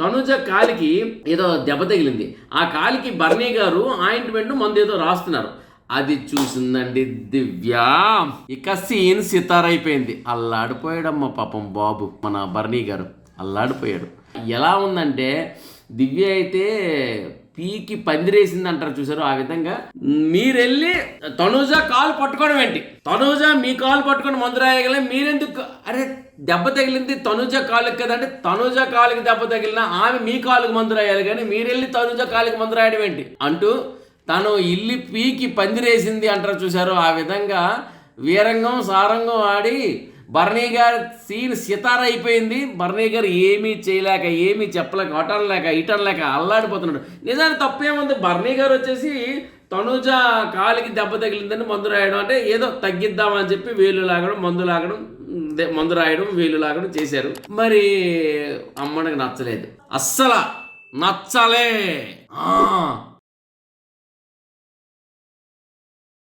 తనుజ కాలికి ఏదో దెబ్బ తగిలింది. ఆ కాలికి బర్నీ గారు ఆయింట్మెంట్ మందు ఏదో రాస్తున్నారు. అది చూసిందండి దివ్య. ఇక సీన్ సితారైపోయింది. అల్లాడిపోయాడమ్మ పాపం బాబు మన బర్నీ గారు. అల్లాడిపోయాడు. ఎలా ఉందంటే దివ్య అయితే పీకి పందిరేసింది అంటారు చూసారు ఆ విధంగా. మీరెళ్ళి తనుజ కాలు పట్టుకోవడం ఏంటి? తనుజ మీ కాలు పట్టుకొని మందు రాయగల మీరెందుకు? అరే దెబ్బ తగిలింది తనుజ కాలుకి కదంటే తనుజ కాలుకి దెబ్బ తగిలిన ఆమె మీ కాలుకి మందు రాయాలి కానీ మీరెళ్ళి తనుజ కాలుకి మందు రాయడం ఏంటి? అంటూ తను ఇల్లు పీకి పందిరేసింది అంటారు చూసారు ఆ విధంగా. వీరంగం సారంగం ఆడి బర్నీ గారి సీన్ సితార అయిపోయింది. బర్నీ గారు ఏమీ చేయలేక ఏమీ చెప్పలేక అటనలేక ఇటనలేక అల్లాడిపోతున్నాడు. నిజానికి తప్పేముంది? బర్నీ గారు వచ్చేసి తనుజ కాలికి దెబ్బ తగిలిందని మందు రాయడం అంటే ఏదో తగ్గిద్దామని చెప్పి వేలు లాగడం మందు లాగడం మందు రాయడం వేలు లాగడం చేశారు. మరి అమ్మడికి నచ్చలేదు. అస్సల నచ్చలే. ఆ!